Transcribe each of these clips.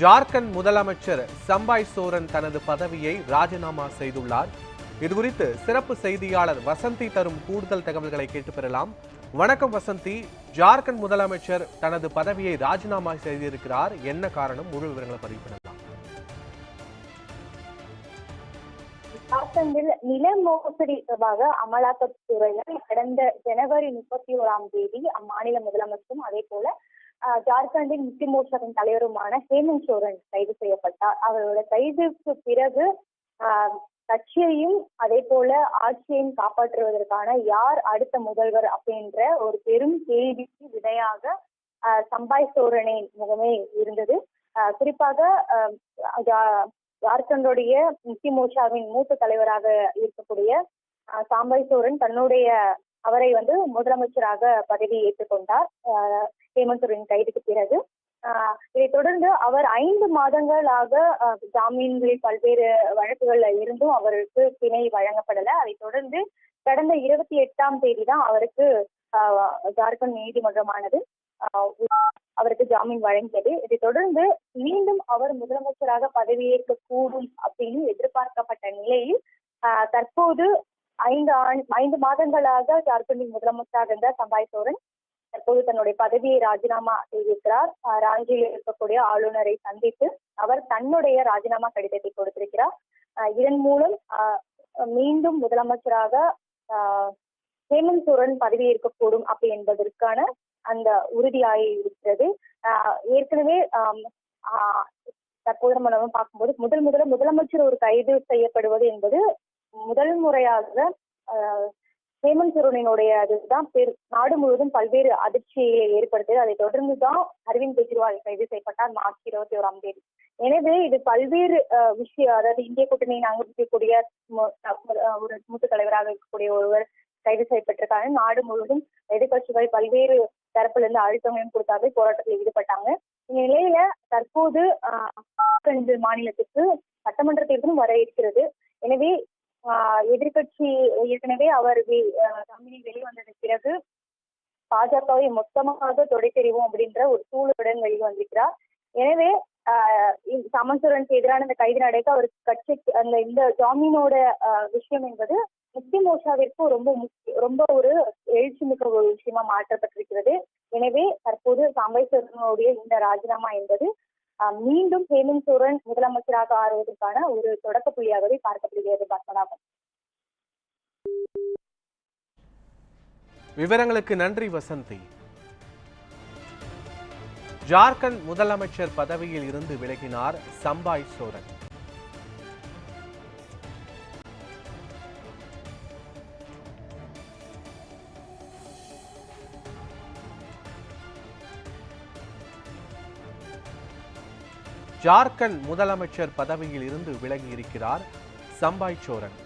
ஜார்க்கண்ட் முதலமைச்சர் சம்பாய் சோரன் தனது பதவியை ராஜினாமா செய்துள்ளார். இதுகுறித்து சிறப்பு செய்தியாளர் வசந்தி தரும் கூடுதல் தகவல்களை கேட்டு பெறலாம் வணக்கம் வசந்தி. ஜார்க்கண்ட் முதலமைச்சர் தனது பதவியை ராஜினாமா செய்திருக்கிறார். என்ன காரணம்? முழு விவரங்களை பதிவு பண்ணலாம் ஜார்க்கண்டில் நில மோசடி தொடர்பாக அமலாக்கத்துறையினர் கடந்த ஜனவரி முப்பத்தி ஓராம் தேதி அம்மாநில முதலமைச்சர் ஜார்க்கண்டின் முக்தி மோர்ச்சாவின் தலைவருமான ஹேமந்த் சோரன் கைது செய்யப்பட்டார். அவரோட கைதுக்கு பிறகு ஆஹ், கட்சியையும் அதே போல ஆட்சியையும் காப்பாற்றுவதற்கான யார் அடுத்த முதல்வர் அப்படின்ற ஒரு பெரும் கேள்விக்கு விடையாக சம்பாய் சோரனின் முகமே இருந்தது. ஆஹ், குறிப்பாக ஆஹ், ஜா- ஜார்க்கண்டுடைய முக்தி மோர்ச்சாவின் மூத்த தலைவராக இருக்கக்கூடிய சாம்பாய் சோரன் தன்னுடைய அவரை வந்து முதலமைச்சராக பதவி ஏற்றுக்கொண்டார் ஹேமந்த் சோரன் கைதுக்கு பிறகு. இதைத் தொடர்ந்து அவர் ஐந்து மாதங்களாக அஹ், ஜாமீன்களில் பல்வேறு வழக்குகள்ல இருந்தும் அவருக்கு பிணை வழங்கப்படல. அதைத் தொடர்ந்து கடந்த இருபத்தி எட்டாம் தேதி தான் அவருக்கு ஜார்க்கண்ட் நீதிமன்றமானது அவருக்கு ஜாமீன் வழங்கியது. இதைத் தொடர்ந்து மீண்டும் அவர் முதலமைச்சராக பதவியேற்க கூடும் அப்படின்னு எதிர்பார்க்கப்பட்ட நிலையில் ஆஹ், தற்போது ஐந்து ஆண் ஐந்து மாதங்களாக ஜார்க்கண்டின் முதலமைச்சராக இருந்த சம்பாய் சோரன் தற்போது தன்னுடைய பதவியை ராஜினாமா செய்திருக்கிறார். ராஞ்சியில் இருக்கக்கூடிய ஆளுநரை சந்தித்து அவர் தன்னுடைய ராஜினாமா கடிதத்தை கொடுத்திருக்கிறார். இதன் மூலம் ஆஹ், மீண்டும் முதலமைச்சராக ஆஹ், ஹேமந்த் சோரன் இருக்கக்கூடும் அப்படி என்பதற்கான அந்த உறுதியாகி இருக்கிறது. ஆஹ் ஏற்கனவே ஆஹ் தற்போது நம்ம நம்ம பார்க்கும்போது முதல் முதல்ல முதலமைச்சர் ஒரு கைது செய்யப்படுவது என்பது முதல் முறையாக ஆஹ், ஹேமந்த் சோரனினுடைய அதுதான் பெரு. நாடு முழுவதும் பல்வேறு அதிர்ச்சியை ஏற்படுத்தியது. அதை தொடர்ந்து தான் அரவிந்த் கெஜ்ரிவால் கைது செய்யப்பட்டார் மார்ச் இருபத்தி ஓராம் தேதி. எனவே இது பல்வேறு விஷய விஷயம் அதாவது இந்திய கூட்டணியை அங்கீகரிக்கக்கூடிய ஒரு மூத்த தலைவராக இருக்கக்கூடிய ஒருவர் கைது செய்யப்பட்டிருக்காங்க நாடு முழுவதும் எதிர்கட்சிகள் பல்வேறு தரப்புல இருந்து அழுத்தங்களையும் கொடுத்தாவே போராட்டத்தில் ஈடுபட்டாங்க. இந்த நிலையில தற்போது ஆஹ், மாநிலத்துக்கு சட்டமன்ற தேர்தலும் வர இருக்கிறது. எனவே ஆஹ், ஏற்கனவே அவர் கம்பெனி ஆஹ், பிறகு பாஜகவை மொத்தமாக தொடைத்தெறிவோம் அப்படின்ற ஒரு சூழலுடன் வெளிவந்திருக்கிறார். எனவே ஆஹ், சமன்சுரனுக்கு எதிரான இந்த கைது நடக்க அவர் கட்சி அந்த இந்த ஜாமீனோட ஆஹ், விஷயம் என்பது முஸ்லிம் மோஷாவிற்கு ரொம்ப முக்கிய ரொம்ப ஒரு எழுச்சி மிக்க ஒரு விஷயமா மாற்றப்பட்டிருக்கிறது. எனவே தற்போது சாம்பேஸ்வரனுடைய இந்த ராஜினாமா என்பது மீண்டும் ஹேமந்த் சோரன் முதலமைச்சராக ஆறுவதற்கான ஒரு தொடக்க புள்ளியாகவே பார்க்கப்படுகிறது பத்மநாபன். விவரங்களுக்கு நன்றி வசந்தி. ஜார்க்கண்ட் முதலமைச்சர் பதவியில் இருந்து விலகினார் சம்பாய் சோரன். ஜார்க்கண்ட் முதலமைச்சர் பதவியில் இருந்து விலகி இருக்கிறார் சம்பாய் சோரன்.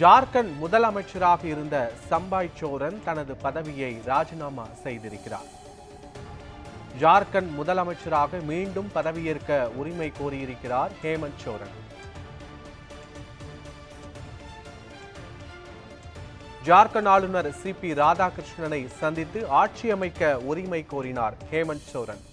ஜார்க்கண்ட் முதலமைச்சராக இருந்த சம்பாய் சோரன் தனது பதவியை ராஜினாமா செய்திருக்கிறார். ஜார்க்கண்ட் முதலமைச்சராக மீண்டும் பதவியேற்க உரிமை கோரியிருக்கிறார் ஹேமந்த் சோரன். ஜார்க்கண்ட் ஆளுநர் சி பி ராதாகிருஷ்ணனை சந்தித்து ஆட்சி அமைக்க உரிமை கோரினார் ஹேமந்த் சோரன்.